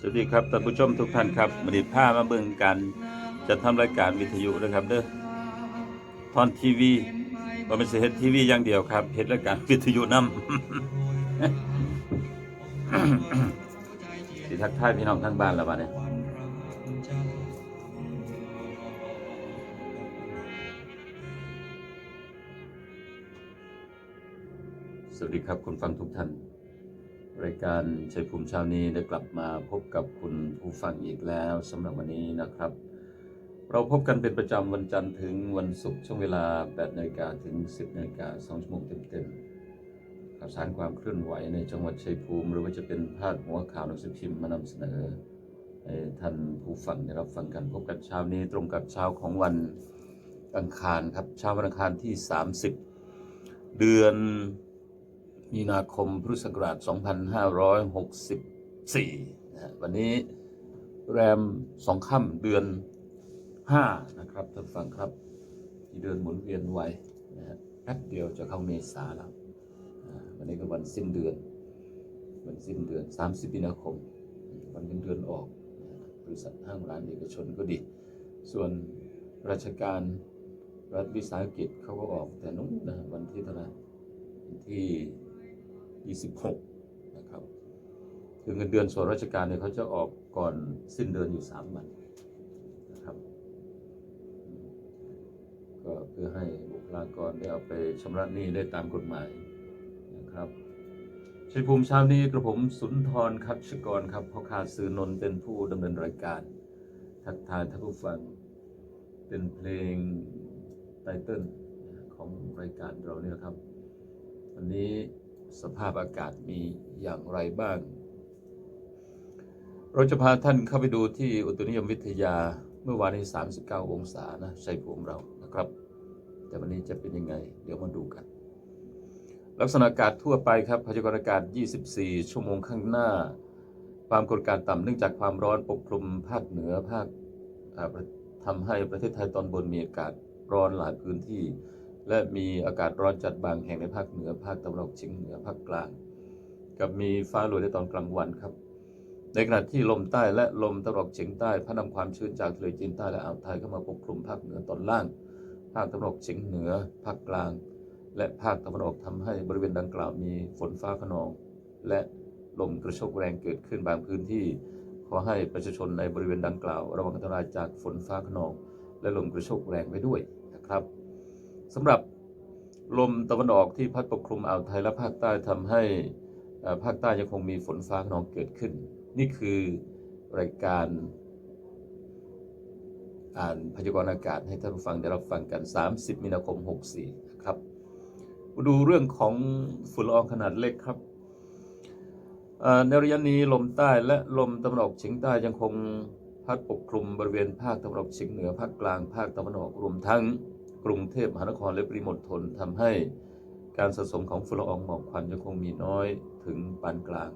สวัสดีครับท่านผู้ชมทุกท่านครับมณิผ้ามาเบิ่งการจะทำรายการวิทยุนะครับเด้อทอนทีวีว่าไม่ใช่เฮ็ดทีวีอย่างเดียวครับเฮ็ดรายการวิทยุนำสิทักทายพี่น้องทางบ้านแล้วบัดนี้สวัสดีครับคุณฟังทุกท่าน รายการชัยภูมิเช้านี้ได้กลับมาพบกับคุณผู้ฟังอีกแล้วสำหรับวันนี้นะครับ เราพบกันเป็นประจำวันจันทร์ถึงวันศุกร์ช่วงเวลา8นาฬิกาถึง 10นาฬิกา2ชั่วโมงเต็มๆข่าวสารความเคลื่อนไหวในจังหวัดชัยภูมิ หรือว่าจะเป็นพาดหัวข่าวหนังสือพิมพ์มานำเสนอให้ท่านผู้ฟังได้รับฟังกันพบกันเช้านี้ตรงกับเช้าของวันอังคารครับเช้าวันอังคารที่ 30 เดือน มีนาคมพุทธศักราช 2564นะวันนี้แรมสองค่ำเดือน 5 นะครับท่านฟังครับที่เดือนหมุนเวียนไวนะฮะแป๊บเดียวจะเข้าเมษาแล้ววันนี้ก็วันสิ้นเดือน วันสิ้นเดือน 30มีนาคม วันเงินเดือนออกบริษัทห้างร้านเอกชนก็ดี ส่วนราชการรัฐวิสาหกิจเขาก็ออกแต่นู้นนะวันที่เท่าไหร่วั นที่26นะครับคือเงินเดือนส่วนราชการเนี่ยเขาจะออกก่อนสิ้นเดือนอยู่ 3 วันนะครับก็เพื่อให้บุคลากรได้เอาไปชำระหนี้ได้ตามกฎหมายนะครับชัยภูมิเช้านี้กระผมสุนทรคัตชกรครับพ่อค้าสื่อนนท์เป็นผู้ดำเนินรายการ ทักทายท่านผู้ฟังเป็นเพลงไตเติ้ลของรายการเราเนี่ยครับ วันนี้ สภาพอากาศมีอย่างไรบ้าง เราจะพาท่านเข้าไปดูที่อุตุนิยมวิทยาเมื่อวานนี้ 39 องศานะใชัยภูมิเรานะครับ แต่วันนี้จะเป็นยังไง เดี๋ยวมาดูกัน ลักษณะอากาศทั่วไปครับพยากรณ์อากาศ 24 ชั่วโมงข้างหน้า ความกดอากาศต่ำเนื่องจากความร้อนปกคลุมภาคเหนือภาคทำให้ประเทศไทยตอนบนมีอากาศร้อนหลายพื้นที่ และมีอากาศร้อนจัดบางแห่งในภาคเหนือ ภาคตะวันออกเฉียงเหนือภาคกลาง กับมีฟ้าหลวในตอนกลางวันครับ ในขณะที่ลมใต้และลมตะวันออกเฉียงใต้พัดนำความชื้นจากทะเลจีนใต้และอ่าวไทยเข้ามาปกคลุมภาคเหนือตอนล่าง ภาคตะวันออกเฉียงเหนือ ภาคกลาง และภาคตะวันออกทำให้บริเวณดังกล่าวมีฝนฟ้าขนอง และลมกระโชกแรงเกิดขึ้นบางพื้นที่ ขอให้ประชาชนในบริเวณดังกล่าว ระวังอันตรายจากฝนฟ้าขนอง และลมกระโชกแรงไว้ด้วยนะครับ สำหรับลมตะวันออกที่พัดปกคลุมอ่าวไทยและภาคใต้ทำให้ภาคใต้ยังคงมีฝนฟ้าขนองเกิดขึ้น นี่คือรายการอ่านพยากรณ์อากาศให้ท่านฟังได้รับฟังกัน 30 มีนาคม 64 ครับ มาดูเรื่องของฝุ่นละอองขนาดเล็กครับในระยะนี้ลมใต้และลมตะวันออกเฉียงใต้ยังคงพัดปกคลุมบริเวณภาคตะวันออกเฉียงเหนือภาคกลางภาคตะวันออกรวมทั้ง กรุงเทพมหานครและปริมณฑลทำให้การสะสมของฝุ่นละอองหมอกควันยังคงมีน้อยถึงปานกลาง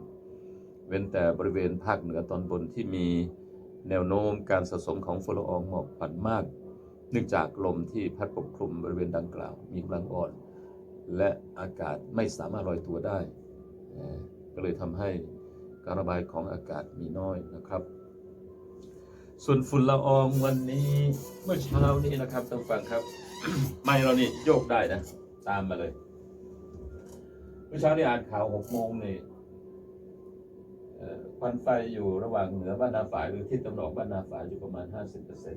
เว้นแต่บริเวณภาคเหนือตอนบนที่มีแนวโน้มการสะสมของฝุ่นละอองหมอกควันมาก เนื่องจากลมที่พัดปกคลุมบริเวณดังกล่าว มีกำลังอ่อน และอากาศไม่สามารถลอยตัวได้ ก็เลยทำให้การระบายของอากาศมีน้อยนะครับ ส่วนฝุ่นละอองวันนี้เมื่อเช้านี้นะครับท่านผู้ฟังครับ ไม่เรานี่โยกได้นะ ตามมาเลยเมื่อเช้านี้อ่านข่าวหกโมงนี่ควันไฟอยู่ระหว่างเหนือบ้านนาฝายหรือทิศตะวันออกบ้านนาฝายอยู่ประมาณ50%น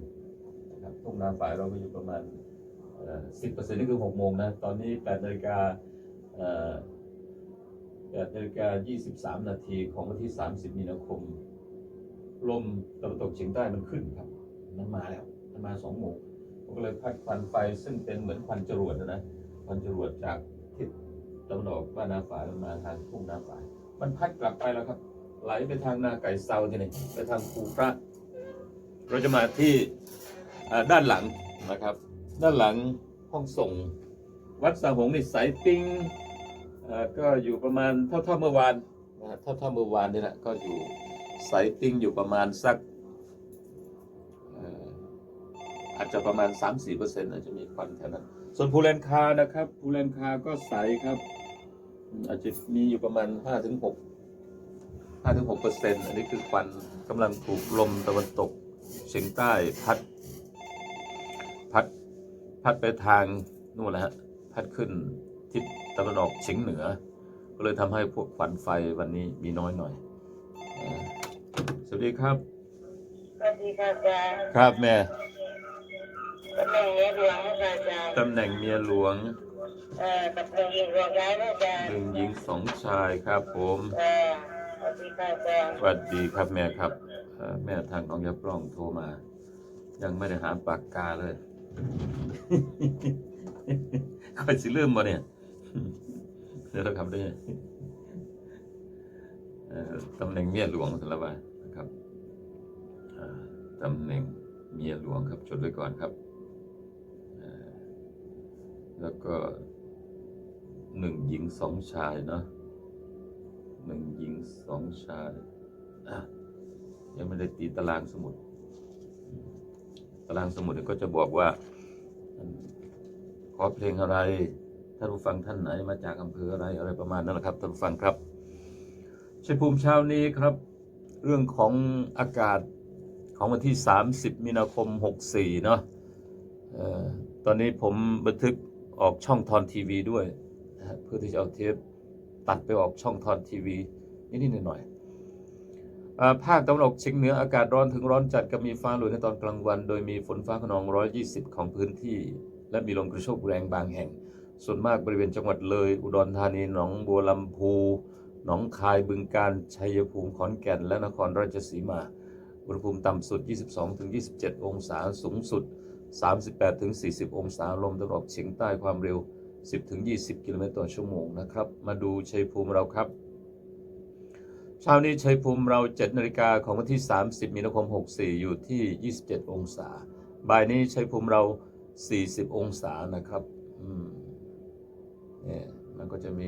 ตะครับทุ่งนาฝายเราก็อยู่ประมาณสิบเปอร์เซ็นต์นี่คือหกโมงนะ ตอนนี้แปดนาฬิกาแปดนาฬิกายี่สิบสามนาทีของวันที่สามสิบมีนาคม ลมตะวันตกเฉียงใต้มันขึ้นครับ มันมาแล้ว มันมาสองโมง ก็เลยพัดควันไฟซึ่งเป็นเหมือนควันจรวดนะนะควันจรวดจากทิศตะวันออกบ้านนาฝายมันมาทางทุ่งนาฝาย มันพัดกลับไปแล้วครับ ไหลไปทางนาไก่เซาทีนี้ไปทางภูพระเราจะมาที่ด้านหลังนะครับ ด้านหลังห้องส่ง วัดสาหงส์นี่สายปิงก็อยู่ประมาณเท่าๆเมื่อวานนะเท่าๆเมื่อวานนี่แหละก็อยู่สายปิงอยู่ประมาณสัก อาจจะประมาณ 3-4%อาจจะมีควันแถวนั้น ส่วนภูแลนคานะครับภูแลนคาก็ใสครับอืมอาจจะมีอยู่ประมาณ 5-6 5-6%อันนี้คือควันกำลังถูกลมตะวันตกเฉียงใต้พัด พัด พัดไปทางนู่นแหละฮะพัดขึ้นทิศตะวันออกเฉียงเหนือ ก็เลยทำให้พวกควันไฟวันนี้มีน้อยหน่อยเอ่อสวัสดีครับ สวัสดีค่ะอาจารย์ครับแม่ ตำแหน่งเมียหลวงค่ะอาจารย์ตำแหน่งเมียหลวงเอ่อกับหนึ่งหญิงหลวงร้ายนะอาจารย์หนึ่งหญิงสองชายครับผมเอ่อสวัสดีค่ะอาจารย์สวัสดีครับแม่ครับเอ่อแม่ทางน้องยับร่องโทรมา ยังไม่ได้หาปากกาเลยคอยสิลืมมาเนี่ย เดี๋ยวเราครับด้วยเอ่อตำแหน่งเมียหลวงสารวัตรนะครับอ่าตำแหน่งเมียหลวงครับจดไว้ก่อนครับเอ่อ แล้วก็หนึ่งหญิงสองชายเนาะหนึ่งหญิงสองชายยังไม่ได้ตีตารางสมุด ตารางสมุดเนี่ยก็จะบอกว่า ขอเพลงอะไรท่านผู้ฟังท่านไหนมาจากอำเภออะไรอะไรประมาณนั้นแหละครับท่านผู้ฟังครับชัยภูมิเช้านี้ครับ เรื่องของอากาศของวันที่ 30 มีนาคม 64 เนาะออตอนนี้ผมบันทึก ออกช่องทอนทีวีด้วยนะเพื่อที่จะเอาเทปตัดไปออกช่องทอนทีวีนิดๆหน่อยๆอ่าภาคตะวันออกเฉียงเหนืออากาศร้อนถึงร้อนจัดกับมีฟ้าหลวในตอนกลางวัน โดยมีฝนฟ้าขนอง 120 ของพื้นที่ และมีลมกระโชกแรงบางแห่ง ส่วนมากบริเวณจังหวัดเลย อุดรธานีหนองบัวลำพูหนองคายบึงกาฬชัยภูมิขอนแก่น และนครราชสีมาอุณหภูมิต่ำสุด 22-27 องศาสูงสุด 38-40 องศาลมตะวันออกเฉียงใต้ความเร็ว 10-20 กิโลเมตรต่อชั่วโมงนะครับ มาดูชัยภูมิเราครับเช้านี้ชัยภูมิเรา 7นาฬิกาของวันที่ 30 มีนาคม 64 อยู่ที่ 27 องศา บ่ายนี้ชัยภูมิเรา 40 องศานะครับอืมเนี่ยมันก็จะมี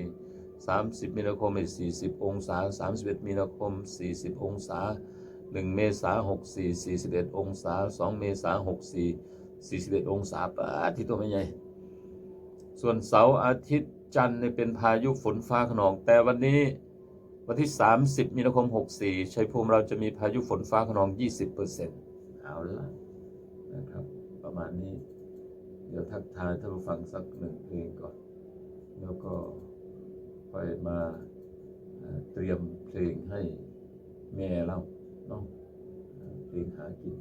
30 มีนาคมอีก40 องศา 31 มีนาคม 40 องศา 1 เมษา64 41 องศา 2 เมษา64 41 องศาปาที่ตัวไม่ใหญ่ ส่วนเสาร์อาทิตย์จันทร์เป็นพายุฝนฟ้าขนอง แต่วันนี้วันที่ 30 มีนาคม 64 ชัยภูมิเราจะมีพายุฝนฟ้าขนอง 20%เอาละนะครับ ประมาณนี้ เดี๋ยวทักทายท่านผู้ฟังสักหนึ่งเพลงก่อน แล้วก็ค่อยมาเตรียมเพลงให้แม่เราเนาะเอ่อเพลงหากิน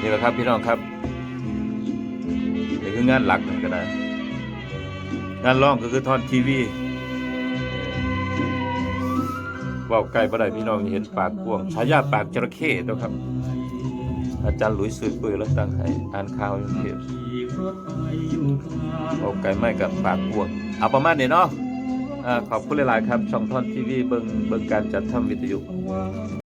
นี่แหละครับพี่น้องครับนี่คืองานหลักหนึ่งก็ได้ งานร้องก็คือทอนทีวีว่าไกลบ่ได้พี่น้องเห็นปากกวงฉายาปากจระเข้ตัวครับ อาจารย์หลุยส์สุยปืยแล้วตั้งให้อ่านข่าวอยู่เทปเว่าไกลไม่กับปากกวงเอาประมาณนี้เนาะ ขอบคุณหลาย ๆ ครับ ช่องทอนทีวีเบิงเบิงการจัดทำวิทยุ